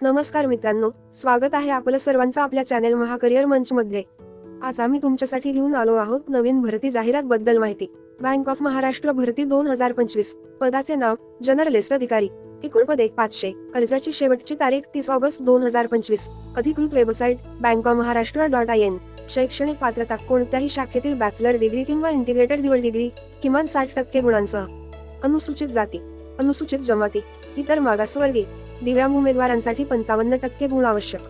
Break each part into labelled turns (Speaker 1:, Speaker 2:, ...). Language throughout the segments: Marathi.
Speaker 1: नमस्कार मित्रांनो स्वागत आहे आपलं सर्वांचं आपल्या चॅनेल महाकरिअर मंच मध्ये आज आम्ही तुमच्यासाठी घेऊन आलो आहोत नवीन भरती जाहिरात बद्दल माहिती. बँक ऑफ महाराष्ट्र भरती दोन हजार पंचवीस. पदाचे नाव जनरलिस्ट अधिकारी. एकूण एक पाचशे. अर्जाची शेवटची तारीख तीस ऑगस्ट दोन हजार पंचवीस. अधिकृत website bank of Maharashtra dot I N शैक्षणिक पात्रता कोणत्याही शाखेतील बॅचलर डिग्री किंवा इंटिग्रेटेड ड्युअल डिग्री किमान साठ टक्के गुणांसह. अनुसूचित जाती. अनुसूचित जमाती. इतर मागासवर्गीय. दिव्यांग उमेदवारांसाठी पंचावन्न टक्के गुण आवश्यक.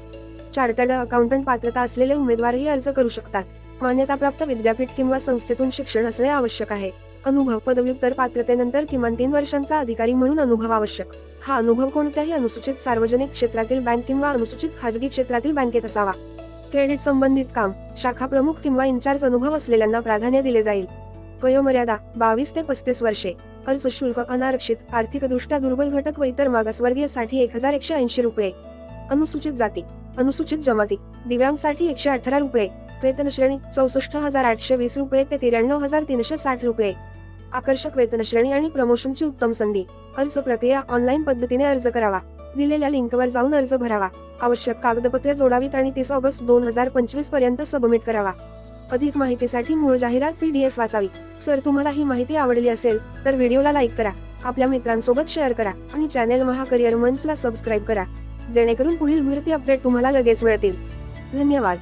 Speaker 1: चार्टर्ड अकाउंटंट पात्रता असलेले उमेदवारही अर्ज करू शकतात. मान्यताप्राप्त विद्यापीठ किंवा संस्थेतून शिक्षण असणे आवश्यक आहे. अनुभव पदव्युत्तर पात्रतेनंतर किमान तीन वर्षांचा अधिकारी म्हणून अनुभव आवश्यक. हा अनुभव कोणत्याही अनुसूचित सार्वजनिक क्षेत्रातील बँक किंवा अनुसूचित खाजगी क्षेत्रातील बँकेत असावा. क्रेडिट संबंधित काम शाखा प्रमुख किंवा इन्चार्ज अनुभव असलेल्यांना प्राधान्य दिले जाईल. वयोमर्यादा बावीस ते पस्तीस वर्षे. अर्ज शुल्क अनारक्षित आर्थिकदृष्ट्या दुर्बल घटक व इतर मागासवर्गीयसाठी एक हजार एकशे ऐंशी रुपये. अनुसूचित जाती अनुसूचित जमाती दिव्यांगसाठी एकशे अठरा रुपये. वेतनश्रेणी चौसष्ट हजार आठशे वीस रुपये ते त्र्याण्णव हजार तीनशे साठ रुपये. आकर्षक वेतनश्रेणी आणि प्रमोशनची उत्तम संधी. अर्ज प्रक्रिया ऑनलाईन पद्धतीने अर्ज करावा. दिलेल्या लिंकवर जाऊन अर्ज भरावा. आवश्यक कागदपत्रे जोडावीत आणि तीस ऑगस्ट दोन हजार पंचवीसपर्यंत सबमिट करावा. अधिक माहितीसाठी मूळ जाहिरात पीडीएफ वाचावी. सर तुम्हाला ही माहिती आवडली असेल तर व्हिडिओला लाईक करा आपल्या मित्रांसोबत शेअर करा आणि चॅनेल महाकरिअर मंचला सबस्क्राईब करा जेणेकरून पुढील भरती अपडेट तुम्हाला लगेच मिळतील. धन्यवाद.